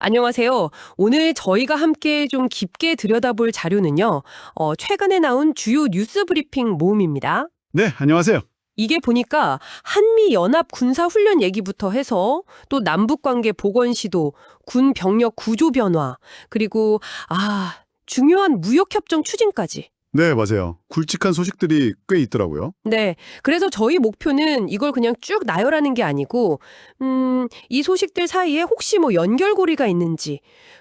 안녕하세요. 오늘 저희가 함께 좀 깊게 들여다볼 자료는요, 어, 최근에 나온 주요 뉴스 브리핑 모음입니다. 네, 안녕하세요. 이게 보니까 한미 연합 군사 훈련 얘기부터 해서 또 남북 관계 복원 시도, 군 병력 구조 변화, 그리고 아, 중요한 무역 협정 추진까지. 네, 맞아요. 굵직한 소식들이 꽤 있더라고요. 네. 그래서 저희 목표는 이걸 그냥 쭉 나열하는 게 아니고, 음, 이 소식들 사이에 혹시 뭐 연결고리가 있는지,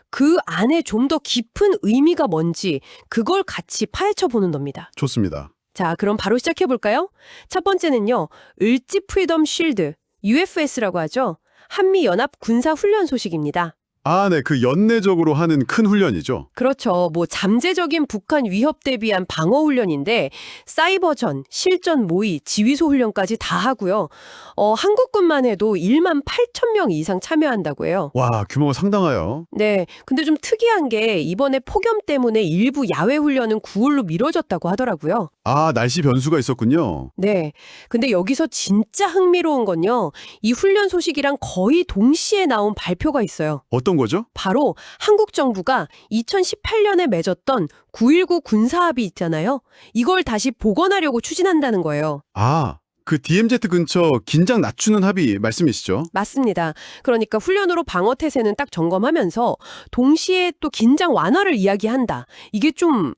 그 안에 좀 더 깊은 의미가 뭔지, 그걸 같이 파헤쳐 보는 겁니다. 좋습니다. 자, 그럼 바로 시작해 볼까요? 첫 번째는요, 을지 프리덤 쉴드, UFS라고 하죠. 한미 연합 군사 훈련 소식입니다. 아, 네, 그 연내적으로 하는 큰 훈련이죠. 그렇죠. 뭐 잠재적인 북한 위협 대비한 방어 훈련인데 사이버전, 실전 모의, 지휘소 훈련까지 다 하고요. 어, 한국군만 해도 1만 8천 명 이상 참여한다고 해요. 와, 규모가 상당해요. 네. 근데 좀 특이한 게 이번에 폭염 때문에 일부 야외 훈련은 9월로 미뤄졌다고 하더라고요. 아, 날씨 변수가 있었군요. 네. 근데 여기서 진짜 흥미로운 건요. 이 훈련 소식이랑 거의 동시에 나온 발표가 있어요. 어떤 거죠? 바로 한국 정부가 2018년에 맺었던 9.19 군사합의 있잖아요. 이걸 다시 복원하려고 추진한다는 거예요. 아, 그 DMZ 근처 긴장 낮추는 합의 말씀이시죠? 맞습니다. 그러니까 훈련으로 방어 태세는 딱 점검하면서 동시에 또 긴장 완화를 이야기한다. 이게 좀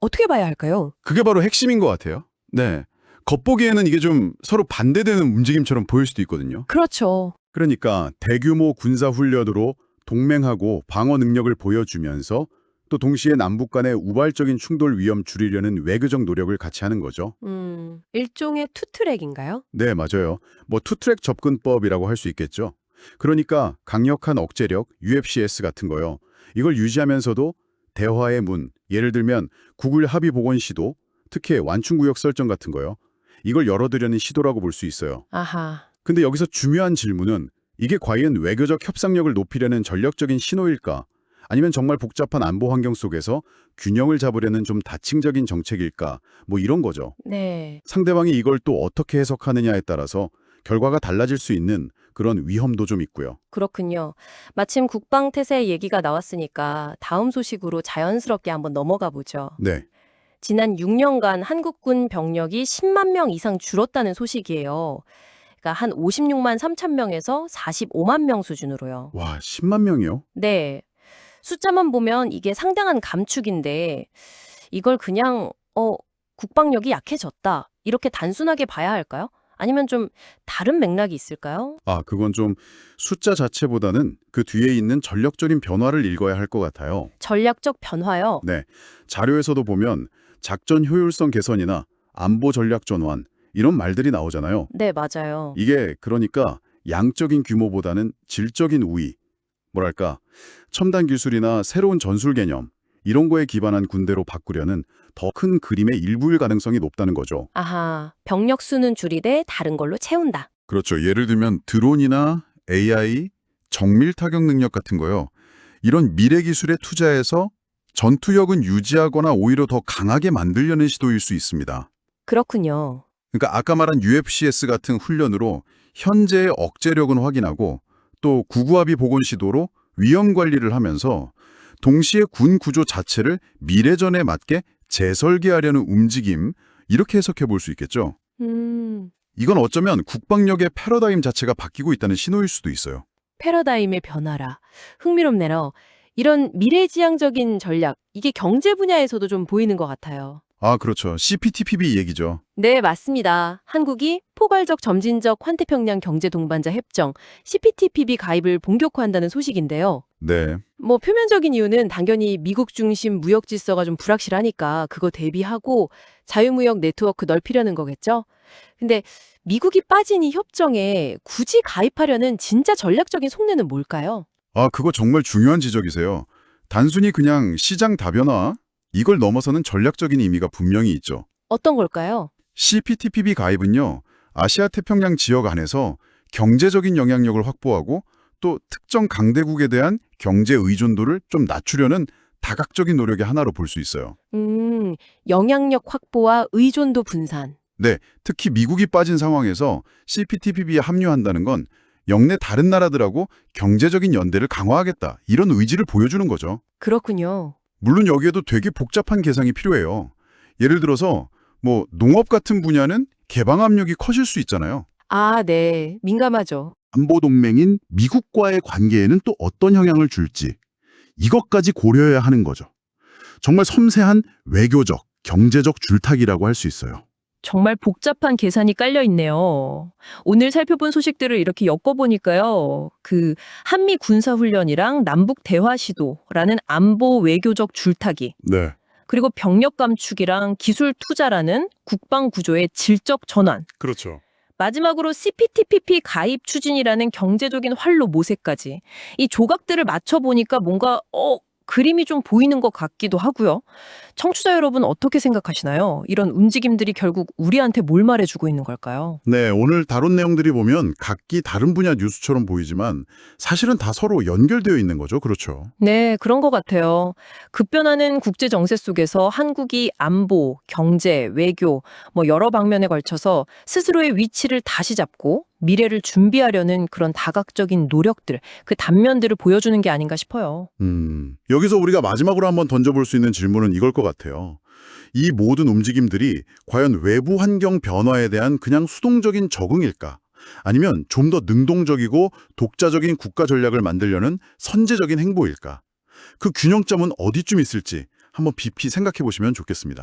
어떻게 봐야 할까요? 그게 바로 핵심인 것 같아요. 네. 겉보기에는 이게 좀 서로 반대되는 움직임처럼 보일 수도 있거든요. 그렇죠. 그러니까 대규모 군사 훈련으로 동맹하고 방어 능력을 보여주면서 또 동시에 남북 간의 우발적인 충돌 위험 줄이려는 외교적 노력을 같이 하는 거죠. 음, 일종의 투트랙인가요? 네, 맞아요. 뭐 투트랙 접근법이라고 할 수 있겠죠. 그러니까 강력한 억제력, UFCS 같은 거요. 이걸 유지하면서도 대화의 문, 예를 들면 구글 합의 복원 시도, 특히 완충구역 설정 같은 거요. 이걸 열어두려는 시도라고 볼 수 있어요. 아하. 근데 여기서 중요한 질문은 이게 과연 외교적 협상력을 높이려는 전략적인 신호일까? 아니면 정말 복잡한 안보 환경 속에서 균형을 잡으려는 좀 다층적인 정책일까? 뭐 이런 거죠. 네. 상대방이 이걸 또 어떻게 해석하느냐에 따라서 결과가 달라질 수 있는 그런 위험도 좀 있고요. 그렇군요. 마침 국방태세 얘기가 나왔으니까 다음 소식으로 자연스럽게 한번 넘어가 보죠. 네. 지난 6년간 한국군 병력이 10만 명 이상 줄었다는 소식이에요. 그러니까 한 56만 3천 명에서 45만 명 수준으로요. 와, 10만 명이요? 네. 숫자만 보면 이게 상당한 감축인데 이걸 그냥 어 국방력이 약해졌다 이렇게 단순하게 봐야 할까요? 아니면 좀 다른 맥락이 있을까요? 아, 그건 좀 숫자 자체보다는 그 뒤에 있는 전력적인 변화를 읽어야 할 것 같아요. 전략적 변화요. 네. 자료에서도 보면 작전 효율성 개선이나 안보 전략 전환 이런 말들이 나오잖아요. 네, 맞아요. 이게 그러니까 양적인 규모보다는 질적인 우위, 뭐랄까 첨단 기술이나 새로운 전술 개념 이런 거에 기반한 군대로 바꾸려는 더 큰 그림의 일부일 가능성이 높다는 거죠. 아하, 병력 수는 줄이되 다른 걸로 채운다. 그렇죠. 예를 들면 드론이나 AI, 정밀 타격 능력 같은 거요. 이런 미래 기술에 투자해서 전투력은 유지하거나 오히려 더 강하게 만들려는 시도일 수 있습니다. 그렇군요. 그러니까 아까 말한 UFCS 같은 훈련으로 현재의 억제력은 확인하고 또 구구합의 복원 시도로 위험 관리를 하면서 동시에 군 구조 자체를 미래전에 맞게 재설계하려는 움직임 이렇게 해석해 볼 수 있겠죠. 음, 이건 어쩌면 국방력의 패러다임 자체가 바뀌고 있다는 신호일 수도 있어요. 패러다임의 변화라. 흥미롭네요. 이런 미래지향적인 전략, 이게 경제 분야에서도 좀 보이는 것 같아요. 아, 그렇죠. CPTPP 얘기죠. 네, 맞습니다. 한국이 포괄적 점진적 환태평양 경제 동반자 협정 CPTPP 가입을 본격화한다는 소식인데요. 네. 뭐 표면적인 이유는 당연히 미국 중심 무역 질서가 좀 불확실하니까 그거 대비하고 자유무역 네트워크 넓히려는 거겠죠. 근데 미국이 빠진 이 협정에 굳이 가입하려는 진짜 전략적인 속내는 뭘까요? 아, 그거 정말 중요한 지적이세요. 단순히 그냥 시장 다변화? 이걸 넘어서는 전략적인 의미가 분명히 있죠. 어떤 걸까요? CPTPP 가입은요, 아시아 태평양 지역 안에서 경제적인 영향력을 확보하고 또 특정 강대국에 대한 경제 의존도를 좀 낮추려는 다각적인 노력의 하나로 볼 수 있어요. 음, 영향력 확보와 의존도 분산. 네, 특히 미국이 빠진 상황에서 CPTPP에 합류한다는 건 영내 다른 나라들하고 경제적인 연대를 강화하겠다. 이런 의지를 보여주는 거죠. 그렇군요. 물론 여기에도 되게 복잡한 계상이 필요해요. 예를 들어서 뭐 농업 같은 분야는 개방 압력이 커질 수 있잖아요. 아, 네. 민감하죠. 안보 동맹인 미국과의 관계에는 또 어떤 영향을 줄지 이것까지 고려해야 하는 거죠. 정말 섬세한 외교적, 경제적 줄타기라고 할 수 있어요. 정말 복잡한 계산이 깔려 있네요. 오늘 살펴본 소식들을 이렇게 엮어보니까요. 그 한미 군사훈련이랑 남북 대화 시도라는 안보 외교적 줄타기, 네. 그리고 병력 감축이랑 기술 투자라는 국방 구조의 질적 전환, 그렇죠. 마지막으로 CPTPP 가입 추진이라는 경제적인 활로 모색까지 이 조각들을 맞춰 보니까 뭔가 어 그림이 좀 보이는 것 같기도 하고요. 청취자 여러분 어떻게 생각하시나요? 이런 움직임들이 결국 우리한테 뭘 말해주고 있는 걸까요? 네, 오늘 다룬 내용들이 보면 각기 다른 분야 뉴스처럼 보이지만 사실은 다 서로 연결되어 있는 거죠. 그렇죠. 네, 그런 것 같아요. 급변하는 국제 정세 속에서 한국이 안보, 경제, 외교 뭐 여러 방면에 걸쳐서 스스로의 위치를 다시 잡고 미래를 준비하려는 그런 다각적인 노력들, 그 단면들을 보여주는 게 아닌가 싶어요. 음, 여기서 우리가 마지막으로 한번 던져볼 수 있는 질문은 이걸 것 같아요. 이 모든 움직임들이 과연 외부 환경 변화에 대한 그냥 수동적인 적응일까? 아니면 좀 더 능동적이고 독자적인 국가 전략을 만들려는 선제적인 행보일까? 그 균형점은 어디쯤 있을지 한번 깊이 생각해 보시면 좋겠습니다.